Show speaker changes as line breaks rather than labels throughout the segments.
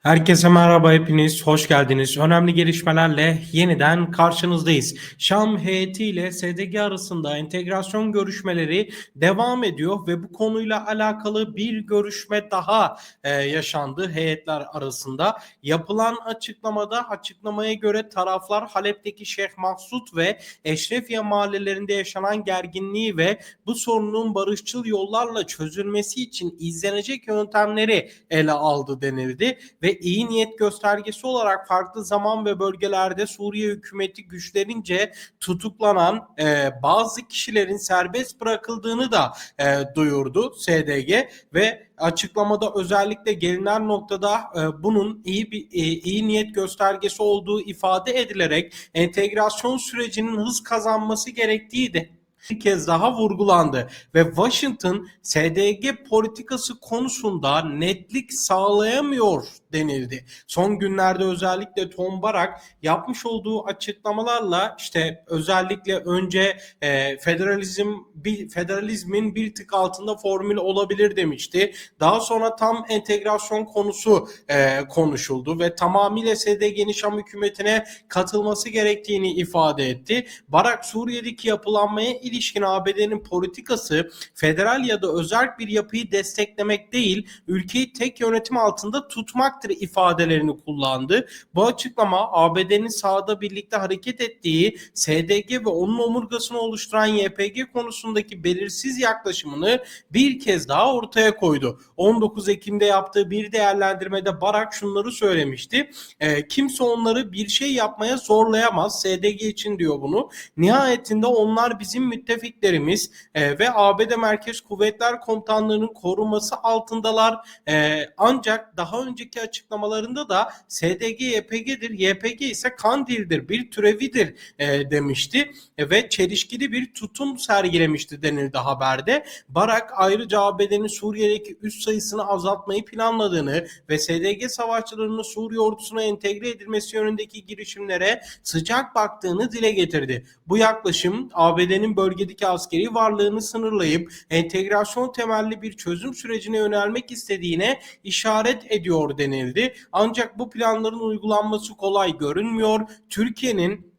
Herkese merhaba hepiniz hoş geldiniz. Önemli gelişmelerle yeniden karşınızdayız. Şam heyeti ile SDG arasında entegrasyon görüşmeleri devam ediyor ve bu konuyla alakalı bir görüşme daha e, yaşandı heyetler arasında. Yapılan açıklamada açıklamaya göre taraflar Halep'teki Şeyh Mahsud ve Eşrefiye mahallelerinde yaşanan gerginliği ve bu sorunun barışçıl yollarla çözülmesi için izlenecek yöntemleri ele aldı denildi ve iyi niyet göstergesi olarak farklı zaman ve bölgelerde Suriye hükümeti güçlerince tutuklanan e, bazı kişilerin serbest bırakıldığını da e, duyurdu SDG ve açıklamada özellikle gelinen noktada e, bunun iyi bir e, iyi niyet göstergesi olduğu ifade edilerek entegrasyon sürecinin hız kazanması gerektiği de bir kez daha vurgulandı ve Washington SDG politikası konusunda netlik sağlayamıyor denildi. Son günlerde özellikle Tom Barak yapmış olduğu açıklamalarla işte özellikle önce e, federalizm bir federalizmin bir tık altında formül olabilir demişti. Daha sonra tam entegrasyon konusu e, konuşuldu ve tamamıyla SDG'nin Şam hükümetine katılması gerektiğini ifade etti. Barak Suriye'deki yapılanmaya ilişkin ABD'nin politikası federal ya da özel bir yapıyı desteklemek değil, ülkeyi tek yönetim altında tutmaktır ifadelerini kullandı. Bu açıklama ABD'nin sahada birlikte hareket ettiği SDG ve onun omurgasını oluşturan YPG konusundaki belirsiz yaklaşımını bir kez daha ortaya koydu. 19 Ekim'de yaptığı bir değerlendirmede Barak şunları söylemişti. E, kimse onları bir şey yapmaya zorlayamaz. SDG için diyor bunu. Nihayetinde onlar bizim müttefiklerimiz e, ve ABD Merkez Kuvvetler Komutanlığı'nın koruması altındalar. E, ancak daha önceki açıklamalarında da SDG YPG'dir. YPG ise Kandil'dir, bir türevidir e, demişti e, ve çelişkili bir tutum sergilemişti denildi haberde. Barak ayrıca ABD'nin Suriye'deki üst sayısını azaltmayı planladığını ve SDG savaşçılarının Suriye ordusuna entegre edilmesi yönündeki girişimlere sıcak baktığını dile getirdi. Bu yaklaşım ABD'nin bölgedeki askeri varlığını sınırlayıp entegrasyon temelli bir çözüm sürecine yönelmek istediğine işaret ediyor denildi. Ancak bu planların uygulanması kolay görünmüyor. Türkiye'nin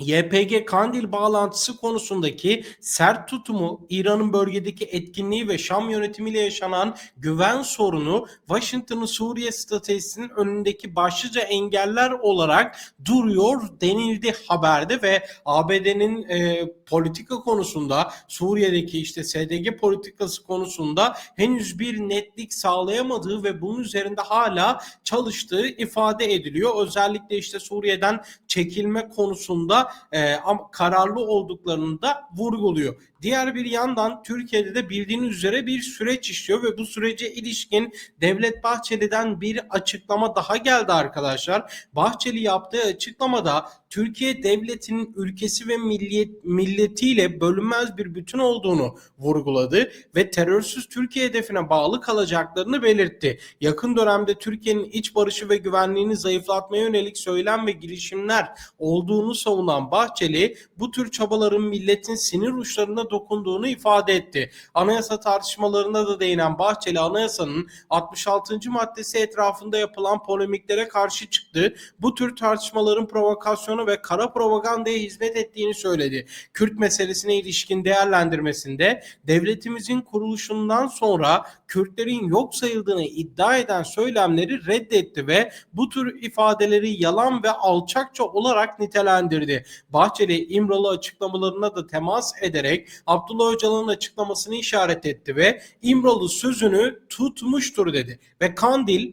YPG Kandil bağlantısı konusundaki sert tutumu, İran'ın bölgedeki etkinliği ve Şam yönetimiyle yaşanan güven sorunu Washington'ın Suriye stratejisinin önündeki başlıca engeller olarak duruyor denildi haberde ve ABD'nin e, politika konusunda Suriye'deki işte SDG politikası konusunda henüz bir netlik sağlayamadığı ve bunun üzerinde hala çalıştığı ifade ediliyor. Özellikle işte Suriye'den çekilme konusunda e, kararlı olduklarını da vurguluyor. Diğer bir yandan Türkiye'de de bildiğiniz üzere bir süreç işliyor ve bu sürece ilişkin Devlet Bahçeli'den bir açıklama daha geldi arkadaşlar. Bahçeli yaptığı açıklamada Türkiye devletinin ülkesi ve milliyet, milletiyle bölünmez bir bütün olduğunu vurguladı ve terörsüz Türkiye hedefine bağlı kalacaklarını belirtti. Yakın dönemde Türkiye'nin iç barışı ve güvenliğini zayıflatmaya yönelik söylem ve girişimler olduğunu savunan Bahçeli bu tür çabaların milletin sinir uçlarına dokunduğunu ifade etti. Anayasa tartışmalarında da değinen Bahçeli anayasanın 66. maddesi etrafında yapılan polemiklere karşı çıktı. Bu tür tartışmaların provokasyonu ve kara propagandaya hizmet ettiğini söyledi. Kürt meselesine ilişkin değerlendirmesinde devletimizin kuruluşundan sonra Kürtlerin yok sayıldığını iddia eden söylemleri reddetti ve bu tür ifadeleri yalan ve alçakça olarak nitelendirdi. Bahçeli İmralı açıklamalarına da temas ederek Abdullah Öcalan'ın açıklamasını işaret etti ve İmralı sözünü tutmuştur dedi. Ve Kandil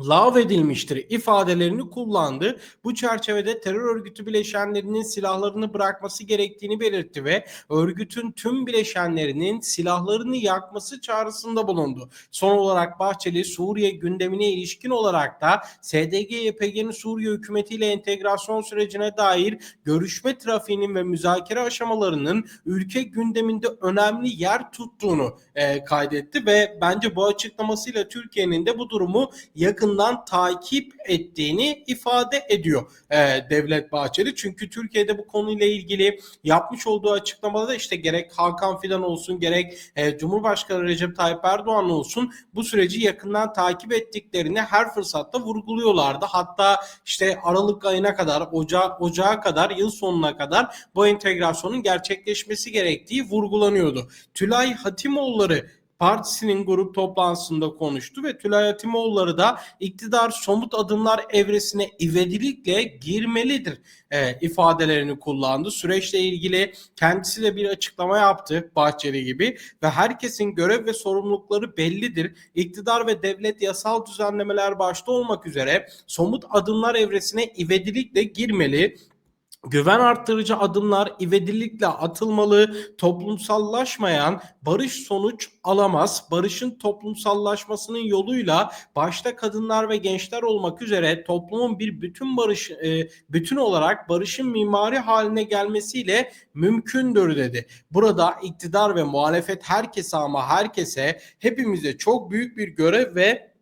lağvedilmiştir ifadelerini kullandı. Bu çerçevede terör örgütü bileşenlerinin silahlarını bırakması gerektiğini belirtti ve örgütün tüm bileşenlerinin silahlarını yakması çağrısında bulundu. Son olarak Bahçeli Suriye gündemine ilişkin olarak da SDG-YPG'nin Suriye hükümetiyle entegrasyon sürecine dair görüşme trafiğinin ve müzakere aşamalarının ülke gündeminde önemli yer tuttuğunu e, kaydetti ve bence bu açıklamasıyla Türkiye'nin de bu durumu yakın yakından takip ettiğini ifade ediyor e, Devlet Bahçeli. Çünkü Türkiye'de bu konuyla ilgili yapmış olduğu açıklamada da işte gerek Hakan Fidan olsun gerek e, Cumhurbaşkanı Recep Tayyip Erdoğan olsun bu süreci yakından takip ettiklerini her fırsatta vurguluyorlardı. Hatta işte Aralık ayına kadar, Oca Ocağa kadar, yıl sonuna kadar bu entegrasyonun gerçekleşmesi gerektiği vurgulanıyordu. Tülay Hatimoğulları Partisi'nin grup toplantısında konuştu ve Tülay Hatimoğulları da iktidar somut adımlar evresine ivedilikle girmelidir e, ifadelerini kullandı. Süreçle ilgili kendisi de bir açıklama yaptı Bahçeli gibi ve herkesin görev ve sorumlulukları bellidir. İktidar ve devlet yasal düzenlemeler başta olmak üzere somut adımlar evresine ivedilikle girmeli güven arttırıcı adımlar ivedilikle atılmalı, toplumsallaşmayan barış sonuç alamaz. Barışın toplumsallaşmasının yoluyla başta kadınlar ve gençler olmak üzere toplumun bir bütün barış e, bütün olarak barışın mimari haline gelmesiyle mümkündür dedi. Burada iktidar ve muhalefet herkese ama herkese hepimize çok büyük bir görev ve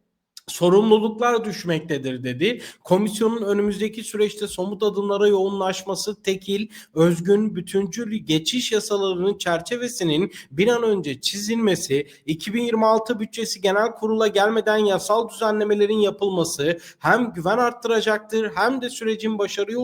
sorumluluklar düşmektedir dedi. Komisyonun önümüzdeki süreçte somut adımlara yoğunlaşması, tekil, özgün, bütüncül geçiş yasalarının çerçevesinin bir an önce çizilmesi, 2026 bütçesi genel kurula gelmeden yasal düzenlemelerin yapılması hem güven arttıracaktır hem de sürecin başarıya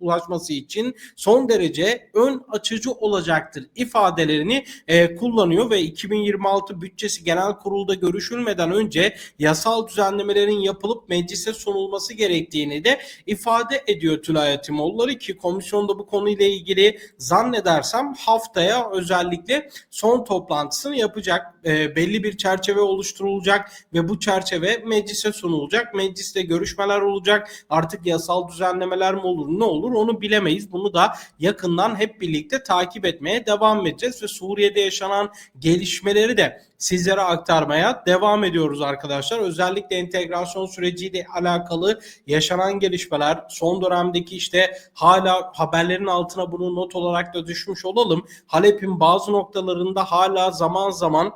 ulaşması için son derece ön açıcı olacaktır ifadelerini e, kullanıyor ve 2026 bütçesi genel kurulda görüşülmeden önce yasal düzenlemelerin yapılıp meclise sunulması gerektiğini de ifade ediyor Tülay Atimoğulları ki komisyonda bu konuyla ilgili zannedersem haftaya özellikle son toplantısını yapacak. E, belli bir çerçeve oluşturulacak ve bu çerçeve meclise sunulacak. Mecliste görüşmeler olacak. Artık yasal düzenlemeler mi olur ne olur onu bilemeyiz. Bunu da yakından hep birlikte takip etmeye devam edeceğiz ve Suriye'de yaşanan gelişmeleri de sizlere aktarmaya devam ediyoruz arkadaşlar. Özellikle entegrasyon süreciyle alakalı yaşanan gelişmeler, son dönemdeki işte hala haberlerin altına bunu not olarak da düşmüş olalım. Halep'in bazı noktalarında hala zaman zaman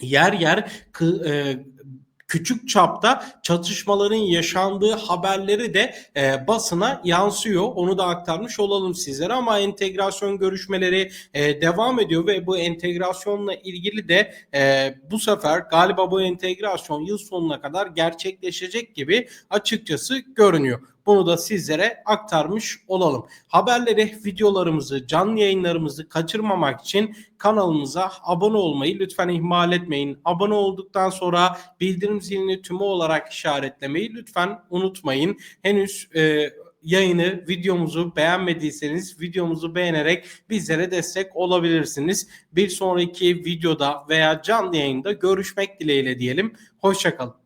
yer yer e, küçük çapta çatışmaların yaşandığı haberleri de e, basına yansıyor. Onu da aktarmış olalım sizlere ama entegrasyon görüşmeleri e, devam ediyor ve bu entegrasyonla ilgili de e, bu sefer galiba bu entegrasyon yıl sonuna kadar gerçekleşecek gibi açıkçası görünüyor. Bunu da sizlere aktarmış olalım. Haberleri, videolarımızı, canlı yayınlarımızı kaçırmamak için kanalımıza abone olmayı lütfen ihmal etmeyin. Abone olduktan sonra bildirim zilini tümü olarak işaretlemeyi lütfen unutmayın. Henüz e, yayını, videomuzu beğenmediyseniz videomuzu beğenerek bizlere destek olabilirsiniz. Bir sonraki videoda veya canlı yayında görüşmek dileğiyle diyelim. Hoşçakalın.